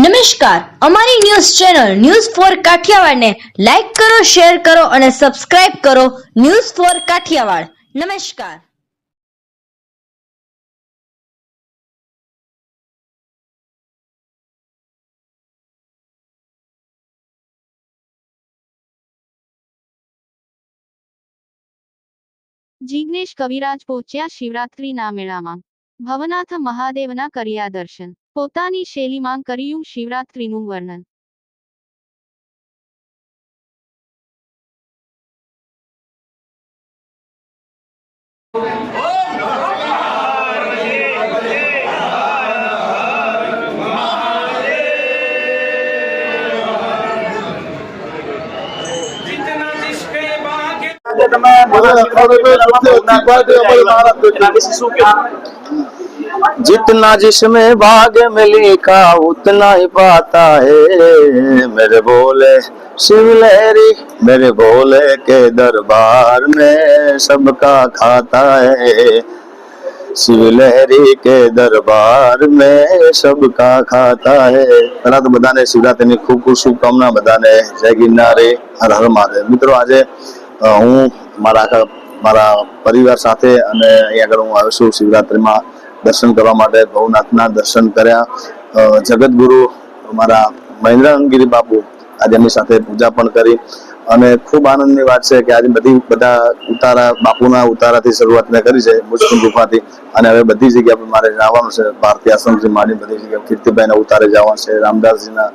નમસ્કાર. અમારી news channel news four કાઠિયાવાડને લાઈક કરો, શેર કરો અને સબસ્ક્રાઇબ કરો ન્યૂઝ ફોર કાઠિયાવાડ. નમસ્કાર. જિગ્નેશ કવિરાજ પહોંચ્યા શિવરાત્રીના મેળામાં. ભવનાથ મહાદેવના કર્યા દર્શન. પોતાની શૈલીમાં કર્યું શિવરાત્રીનું વર્ણન તમે બધા લખવા દે તો અમારે મહારાજ નાની શિશુ ક્યાં जितना जिसमें भाग में लिखा उतना ही पाता है मेरे बोले शिव लहरी मेरे भोले के दरबार में सबका खाता है शिव लहरी के दरबार में सबका खाता है પહેલા તો બધાને શિવરાત્રીની ખૂબ ખૂબ શુભકામના બધાને જય ગિરનારે હર હર મહાદેવ મિત્રો આજે અ, હું મારા આખા મારા પરિવાર સાથે અને અહીંયા આગળ હું આવ્યો છું શિવરાત્રીમાં દર્શન કરવા માટે ભવનાથના દર્શન કર્યા. જગતગુરુ મારા મહેન્દ્રગીરી બાપુ આજે એમની સાથે પૂજા પણ કરી. અને ખૂબ આનંદની વાત છે કે આજે બધી, બધા ઉતારા, બાપુના ઉતારાથી શરૂઆત મેં કરી છે મુસ્લિમ ગુફાથી. અને હવે બધી જગ્યા પર મારે જવાનું છે ભારતીય આશ્રમથી માંડી બધી જગ્યા. કીર્તિભાઈના ઉતારે જવાનું છે, રામદાસજીના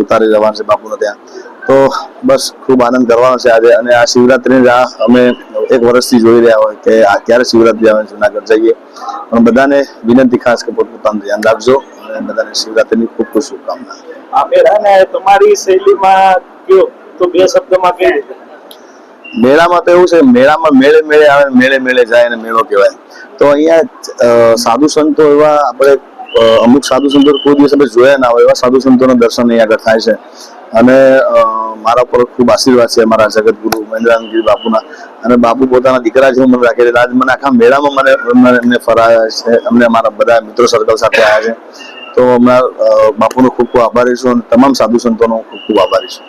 ઉતારે જવાનું છે બાપુના ત્યાં. તો બસ ખૂબ આનંદ કરવાનો છે આજે. અને આ શિવરાત્રિની રાહ અમે એક વર્ષથી જોઈ રહ્યા હોય કે આ ક્યારે શિવરાત્રી આવે જુનાગઢ જઈએ. પણ બધાને વિનંતી ખાસ કે પોતપોતાનું ધ્યાન રાખજો અને બધાને શિવરાત્રીની ખૂબ ખૂબ શુભકામના. આ તમારી શૈલીમાં કયો? તો બે શબ્દમાં કઈ રીતે? મેળામાં તો એવું છે મેળામાં મેળે મેળે આવે મેળે મેળે જાય અને મેળો કહેવાય. તો અહીંયા સાધુ સંતો એવા આપણે અમુક સાધુ સંતો કોઈ દિવસ આપણે જોયા ના હોય એવા સાધુ સંતોના દર્શન અહીંયા આગળ થાય છે. અને મારા ઉપર ખૂબ આશીર્વાદ છે મારા જગતગુરુ મહેન્દ્રાનગીરી બાપુના. અને બાપુ પોતાના દીકરા જેવું મને રાખે છે. આજ મને આખા મેળામાં મને મને એમને ફરાયા છે. અમને મારા બધા મિત્રો સર્કલ સાથે આવ્યા છે. તો હમણાં બાપુનો ખૂબ ખૂબ આભારી છું અને તમામ સાધુ સંતોનો ખૂબ ખૂબ આભારી છું.